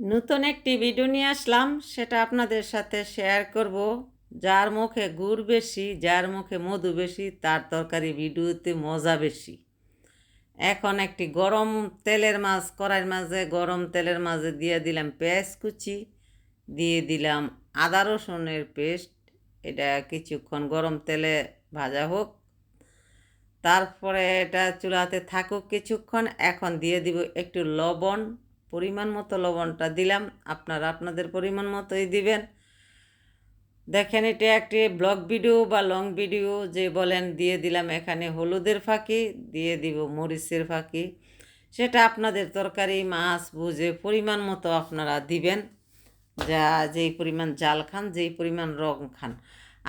নতুন একটি ভিডিও নিয়ে আসলাম, সেটা আপনাদের সাথে শেয়ার করব। যার মুখে গুড় বেশি, যার মুখে মধু বেশি, তার তরকারি ভিডিওতে মজা বেশি। এখন একটি গরম তেলের মাছ, কড়াইয়ের মাঝে গরম তেলের মাঝে দিয়ে দিলাম পেঁয়াজ কুচি, দিয়ে দিলাম আদা রসুনের পেস্ট। এটা কিছুক্ষণ গরম তেলে ভাজা হোক, তারপরে এটা চুলাতে থাকুক কিছুক্ষণ। এখন দিয়ে দিব একটু লবণ পরিমাণ মতো লবণটা দিলাম। আপনারা আপনাদের পরিমাণ মতোই দিবেন। দেখেন, এটা একটি ব্লগ ভিডিও বা লং ভিডিও যে বলেন, দিয়ে দিলাম এখানে হলুদের ফাঁকি, দিয়ে দিব মরিচের ফাঁকি। সেটা আপনাদের তরকারি, মাছ বুঝে পরিমাণ মতো আপনারা দিবেন। যা যেই পরিমাণ জাল খান, যেই পরিমাণ রং খান।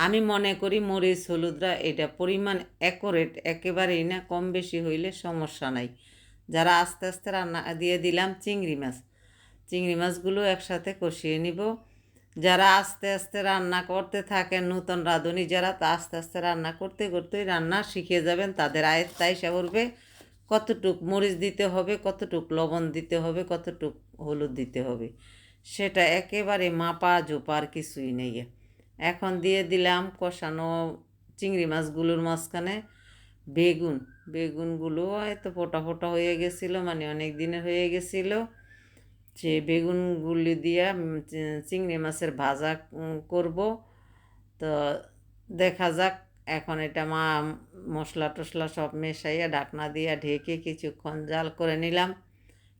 আমি মনে করি মরিচ, হলুদরা এটা পরিমাণ অ্যাকোরেট একেবারেই না, কম বেশি হইলে সমস্যা নাই। যারা আস্তে আস্তে রান্না, দিয়ে দিলাম চিংড়ি মাছ। চিংড়ি মাছগুলো একসাথে কষিয়ে নিব। যারা আস্তে আস্তে রান্না করতে থাকেন, নূতন রাঁধুনি, যারা তা আস্তে আস্তে রান্না করতে করতেই রান্না শিখে যাবেন, তাদের আয়ত্ত আইসা করবে কতটুক মরিচ দিতে হবে, কতটুক লবণ দিতে হবে, কতটুক হলুদ দিতে হবে। সেটা একেবারে মাপা জোপার কিছুই নেই। এখন দিয়ে দিলাম কষানো চিংড়ি মাছগুলোর মাঝখানে। বেগুন, বেগুনগুলো হয়তো ফোটা ফোটা হয়ে গেছিল মানে অনেক দিনের হয়ে গেছিল। সে বেগুনগুলি দিয়া চিংড়ি মাছের ভাজা করব। তো দেখা যাক, এখন এটা মা, মশলা টশলা সব মেশাইয়া ঢাকনা দিয়া ঢেকে কিছুক্ষণ জাল করে নিলাম।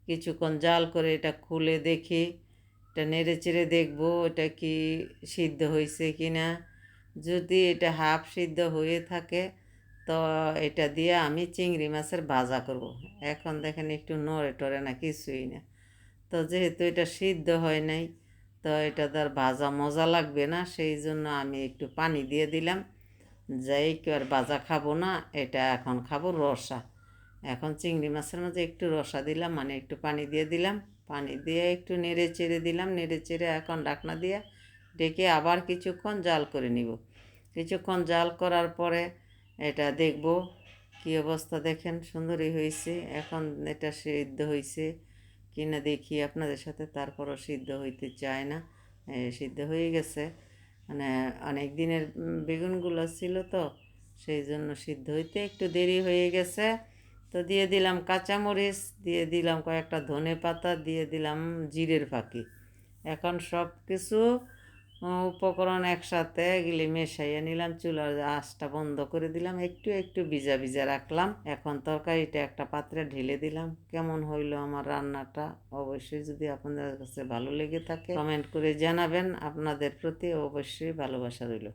কিছুক্ষণ জাল করে এটা খুলে দেখি, এটা নেড়ে চেড়ে দেখব, এটা কি সিদ্ধ হয়েছে কি না যদি এটা হাফ সিদ্ধ হয়ে থাকে তো এটা দিয়ে আমি চিংড়ি মাছের ভাজা করব। এখন দেখেন একটু নড়ে টরে না কিছুই না। তো যেহেতু এটা সিদ্ধ হয় নাই, তো এটা তার ভাজা মজা লাগবে না, সেই জন্য আমি একটু পানি দিয়ে দিলাম। যাই কেউ আর ভাজা খাব না, এটা এখন খাব রসা। এখন চিংড়ি মাছের মধ্যে একটু রসা দিলাম মানে একটু পানি দিয়ে দিলাম। পানি দিয়ে একটু নেড়ে চেড়ে দিলাম, নেড়ে চেড়ে এখন ডাকনা দিয়ে ডেকে আবার কিছুক্ষণ জাল করে নিব। কিছুক্ষণ জাল করার পরে এটা দেখব কি অবস্থা দেখেন, সুন্দরই হয়েছে। এখন এটা সিদ্ধ হয়েছে কি না দেখি, আপনাদের সাথে তারপরও সিদ্ধ হইতে চায় না। সিদ্ধ হয়ে গেছে। মানে অনেক দিনের বেগুনগুলো ছিল তো, সেই জন্য সিদ্ধ হইতে একটু দেরি হয়ে গেছে। তো দিয়ে দিলাম কাঁচামরিচ, দিয়ে দিলাম কয়েকটা ধনে পাতা দিয়ে দিলাম জিরের ফাঁকি। এখন সব কিছু উপকরণ একসাথে এগুলি মেশাইয়া নিলাম, চুলার আঁচটা বন্ধ করে দিলাম, একটু একটু ভিজা ভিজা রাখলাম। এখন তরকারিটা একটা পাত্রে ঢেলে দিলাম। কেমন হইল আমার রান্নাটা অবশ্যই যদি আপনাদের কাছে ভালো লেগে থাকে, কমেন্ট করে জানাবেন। আপনাদের প্রতি অবশ্যই ভালোবাসা রইল।